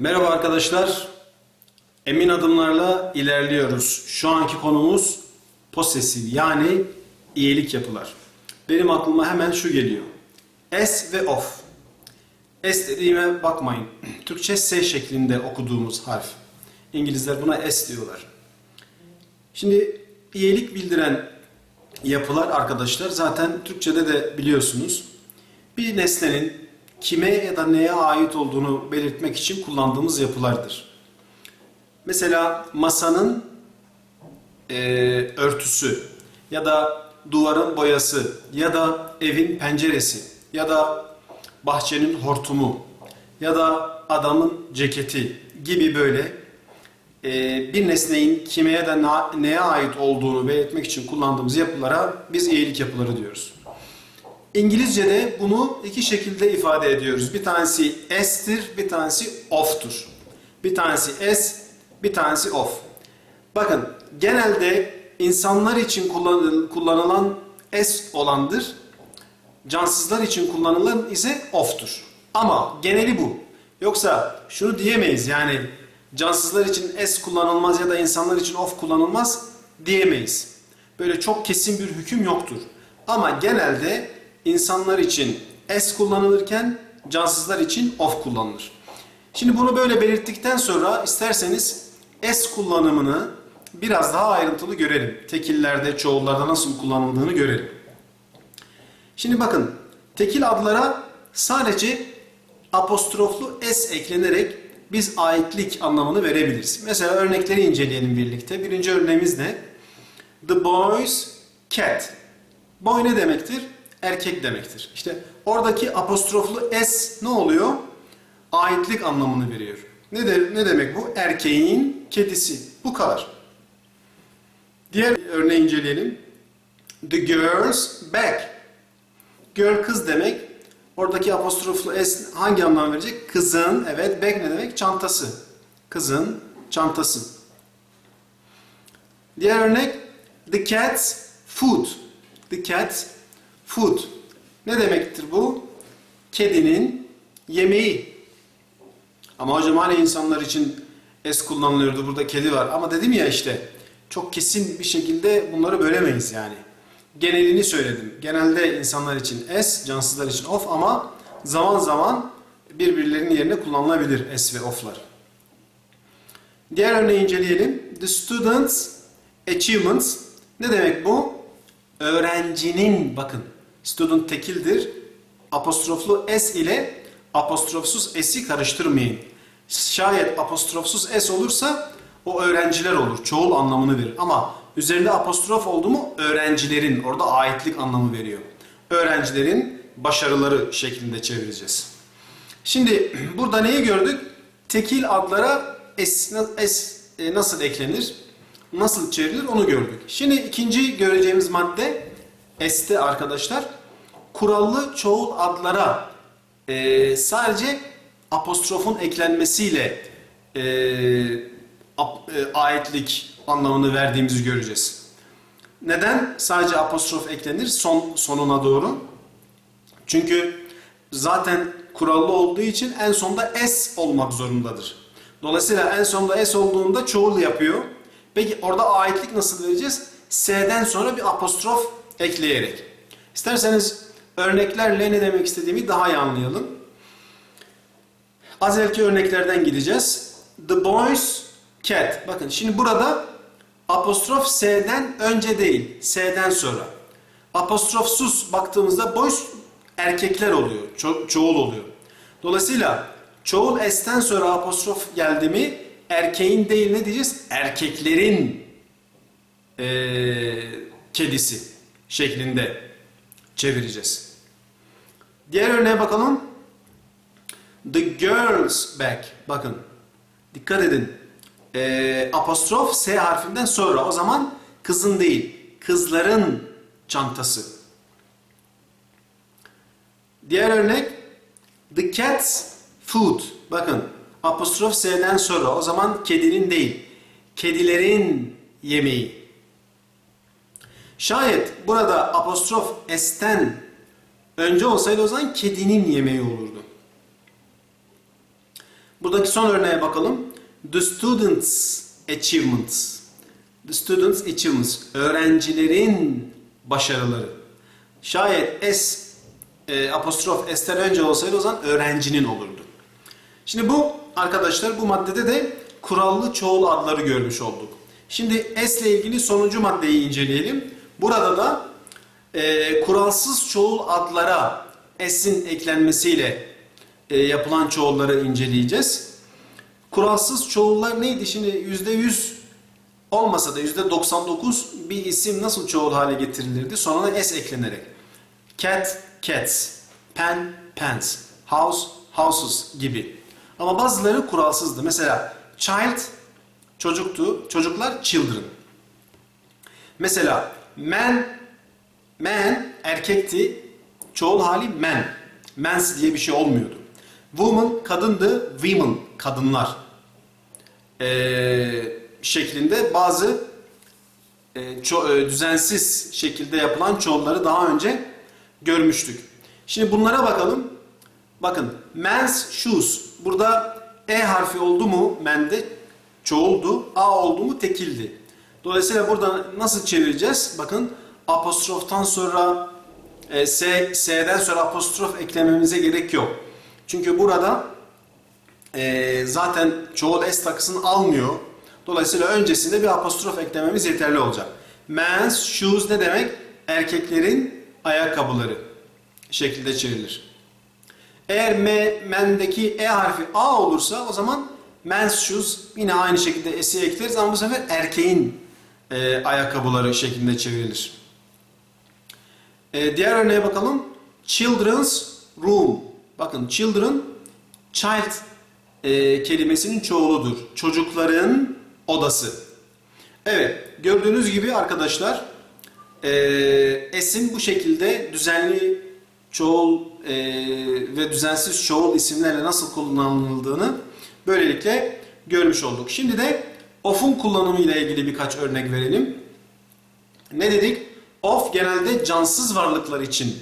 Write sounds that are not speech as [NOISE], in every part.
Merhaba arkadaşlar. Emin adımlarla ilerliyoruz. Şu anki konumuz posesif yani iyilik yapılar. Benim aklıma hemen şu geliyor. S ve of. S dediğime bakmayın. [CLEARS THROAT] Türkçe S şeklinde okuduğumuz harf. İngilizler buna S diyorlar. Şimdi iyilik bildiren yapılar arkadaşlar zaten Türkçe'de de biliyorsunuz. Bir nesnenin kime ya da neye ait olduğunu belirtmek için kullandığımız yapılardır. Mesela masanın e, örtüsü ya da duvarın boyası ya da evin penceresi ya da bahçenin hortumu ya da adamın ceketi gibi böyle e, bir nesnenin kime ya da neye ait olduğunu belirtmek için kullandığımız yapılara biz iyilik yapıları diyoruz. İngilizce'de bunu iki şekilde ifade ediyoruz. Bir tanesi S'tir, bir tanesi of'tur. Bir tanesi S, bir tanesi of. Bakın genelde insanlar için kullanıl- kullanılan S olandır. Cansızlar için kullanılan ise of'tur. Ama geneli bu. Yoksa şunu diyemeyiz yani cansızlar için S kullanılmaz ya da insanlar için of kullanılmaz diyemeyiz. Böyle çok kesin bir hüküm yoktur. Ama genelde insanlar için S kullanılırken cansızlar için of kullanılır. Şimdi bunu böyle belirttikten sonra isterseniz S kullanımını biraz daha ayrıntılı görelim. Tekillerde, çoğullarda nasıl kullanıldığını görelim. Şimdi bakın tekil adlara sadece apostroflu s eklenerek biz aitlik anlamını verebiliriz. Mesela örnekleri inceleyelim birlikte. Birinci örneğimiz ne? The boy's cat. Boy ne demektir? Erkek demektir. İşte oradaki apostroflu s ne oluyor? Aitlik anlamını veriyor. Ne, de, ne demek bu? Erkeğin kedisi. Bu kadar. Diğer örneği inceleyelim. The girl's bag. Girl kız demek. Oradaki apostroflu s hangi anlam verecek? Kızın, evet, bag ne demek? Çantası. Kızın çantası. Diğer örnek, the cat's food. The cat's food. Ne demektir bu? Kedinin yemeği. Ama hocam hani insanlar için s kullanılıyordu, burada kedi var. Ama dedim ya işte, çok kesin bir şekilde bunları bölemeyiz yani genelini söyledim. Genelde insanlar için S, cansızlar için of ama zaman zaman birbirlerinin yerine kullanılabilir S ve of'lar. Diğer örneği inceleyelim. The student's achievements. Ne demek bu? Öğrencinin, bakın student tekildir. Apostroflu S ile apostrofsuz S'i karıştırmayın. Şayet apostrofsuz S olursa o öğrenciler olur. Çoğul anlamını verir. Ama üzerinde apostrof oldu mu öğrencilerin orada aitlik anlamı veriyor. Öğrencilerin başarıları şeklinde çevireceğiz. Şimdi [CLEARS THROAT] burada neyi gördük? Tekil adlara S, S e, nasıl eklenir? Nasıl çevrilir onu gördük. Şimdi ikinci göreceğimiz madde S'te arkadaşlar kurallı çoğul adlara e, sadece apostrofun eklenmesiyle e, ap- e, aitlik anlamını verdiğimizi göreceğiz. Neden sadece apostrof eklenir son sonuna doğru? Çünkü zaten kurallı olduğu için en sonda s olmak zorundadır. Dolayısıyla en sonda s olduğunda çoğul yapıyor. Peki orada aitlik nasıl vereceğiz? S'den sonra bir apostrof ekleyerek. İsterseniz örneklerle ne demek istediğimi daha iyi anlayalım. Az evvelki örneklerden gideceğiz. The boy's cat. Bakın şimdi burada apostrof S'den önce değil, S'den sonra. Apostrofsuz baktığımızda boys erkekler oluyor, ço- çoğul oluyor. Dolayısıyla çoğul S'ten sonra apostrof geldi mi erkeğin değil ne diyeceğiz? Erkeklerin eee, kedisi şeklinde çevireceğiz. Diğer örneğe bakalım. The girl's bag. Bakın. Dikkat edin. Ee, apostrof S harfinden sonra. O zaman kızın değil. Kızların çantası. Diğer örnek. The cat's food. Bakın. Apostrof S'den sonra. O zaman kedinin değil. Kedilerin yemeği. Şayet burada apostrof S'ten önce olsaydı o zaman kedinin yemeği olurdu. Buradaki son örneğe bakalım. The students' achievements. The students' achievements. Öğrencilerin başarıları. Şayet S e, apostrof S'ten önce olsaydı o zaman öğrencinin olurdu. Şimdi bu arkadaşlar bu maddede de kurallı çoğul adları görmüş olduk. Şimdi S ile ilgili sonuncu maddeyi inceleyelim. Burada da e, kuralsız çoğul adlara S'in eklenmesiyle e, yapılan çoğulları inceleyeceğiz. Kuralsız çoğullar neydi? Şimdi %100 olmasa da %99 bir isim nasıl çoğul hale getirilirdi? Sonuna S eklenerek. Cat, cats. Pen, pens. House, houses gibi. Ama bazıları kuralsızdı. Mesela child, çocuktu. Çocuklar, children. Mesela man, man erkekti. Çoğul hali men. Mens diye bir şey olmuyordu. Woman kadındı. Women kadınlar. Ee, şeklinde bazı e, ço- e, düzensiz şekilde yapılan çoğulları daha önce görmüştük. Şimdi bunlara bakalım. Bakın men's shoes. Burada e harfi oldu mu mende çoğuldu. A oldu mu tekildi. Dolayısıyla burada nasıl çevireceğiz? Bakın apostroftan sonra e, S, S'den sonra apostrof eklememize gerek yok. Çünkü burada e, zaten çoğul S takısını almıyor. Dolayısıyla öncesinde bir apostrof eklememiz yeterli olacak. Men's shoes ne demek? Erkeklerin ayakkabıları şekilde çevrilir. Eğer me, men'deki E harfi A olursa o zaman men's shoes yine aynı şekilde S'i ekleriz ama bu sefer erkeğin e, ayakkabıları şeklinde çevrilir. E, diğer örneğe bakalım. Children's room. Bakın children, child e, kelimesinin çoğuludur. Çocukların odası. Evet, gördüğünüz gibi arkadaşlar e, esim bu şekilde düzenli çoğul e, ve düzensiz çoğul isimlerle nasıl kullanıldığını böylelikle görmüş olduk. Şimdi de of'un kullanımı ile ilgili birkaç örnek verelim. Ne dedik? Of genelde cansız varlıklar için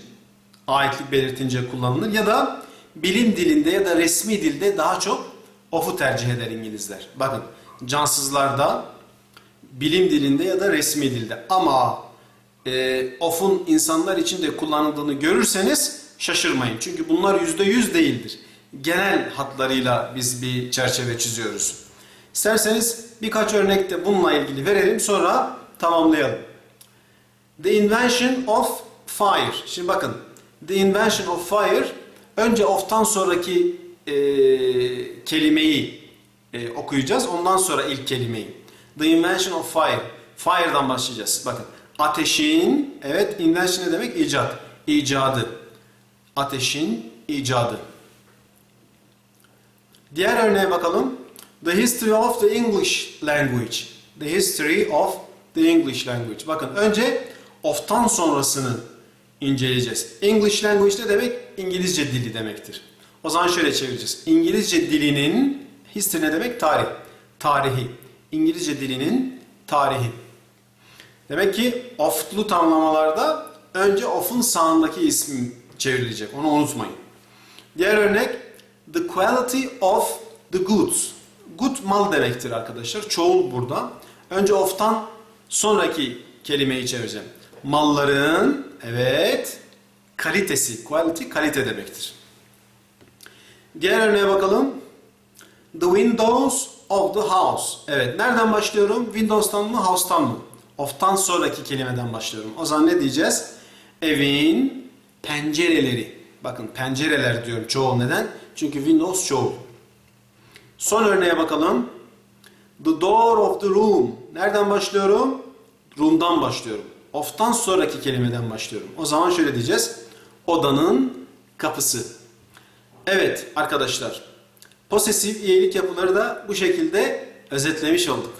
aitlik belirtince kullanılır ya da bilim dilinde ya da resmi dilde daha çok of'u tercih eder İngilizler. Bakın cansızlarda bilim dilinde ya da resmi dilde ama e, of'un insanlar için de kullanıldığını görürseniz şaşırmayın. Çünkü bunlar yüzde yüz değildir. Genel hatlarıyla biz bir çerçeve çiziyoruz. İsterseniz birkaç örnek de bununla ilgili verelim sonra tamamlayalım. The invention of fire. Şimdi bakın. The invention of fire önce of'tan sonraki e, kelimeyi e, okuyacağız. Ondan sonra ilk kelimeyi. The invention of fire. Fire'dan başlayacağız. Bakın. Ateşin, evet invention ne demek? İcat. İcadı. Ateşin icadı. Diğer örneğe bakalım. The history of the English language. The history of the English language. Bakın önce of'tan sonrasını inceleyeceğiz. English language ne demek? İngilizce dili demektir. O zaman şöyle çevireceğiz. İngilizce dilinin history ne demek? Tarih. Tarihi. İngilizce dilinin tarihi. Demek ki of'lu tamlamalarda önce of'un sağındaki ismi çevrilecek. Onu unutmayın. Diğer örnek the quality of the goods. Good mal demektir arkadaşlar. Çoğul burada. Önce of'tan sonraki kelimeyi çevireceğim. Malların evet kalitesi, quality kalite demektir. Diğer örneğe bakalım. The windows of the house. Evet, nereden başlıyorum? Windows'tan mı, house'tan mı? Of'tan sonraki kelimeden başlıyorum. O zaman ne diyeceğiz? Evin pencereleri. Bakın pencereler diyorum çoğul neden? Çünkü Windows çoğul. Son örneğe bakalım. The door of the room. Nereden başlıyorum? Room'dan başlıyorum. Of'tan sonraki kelimeden başlıyorum. O zaman şöyle diyeceğiz. Odanın kapısı. Evet arkadaşlar. Posesif iyilik yapıları da bu şekilde özetlemiş olduk.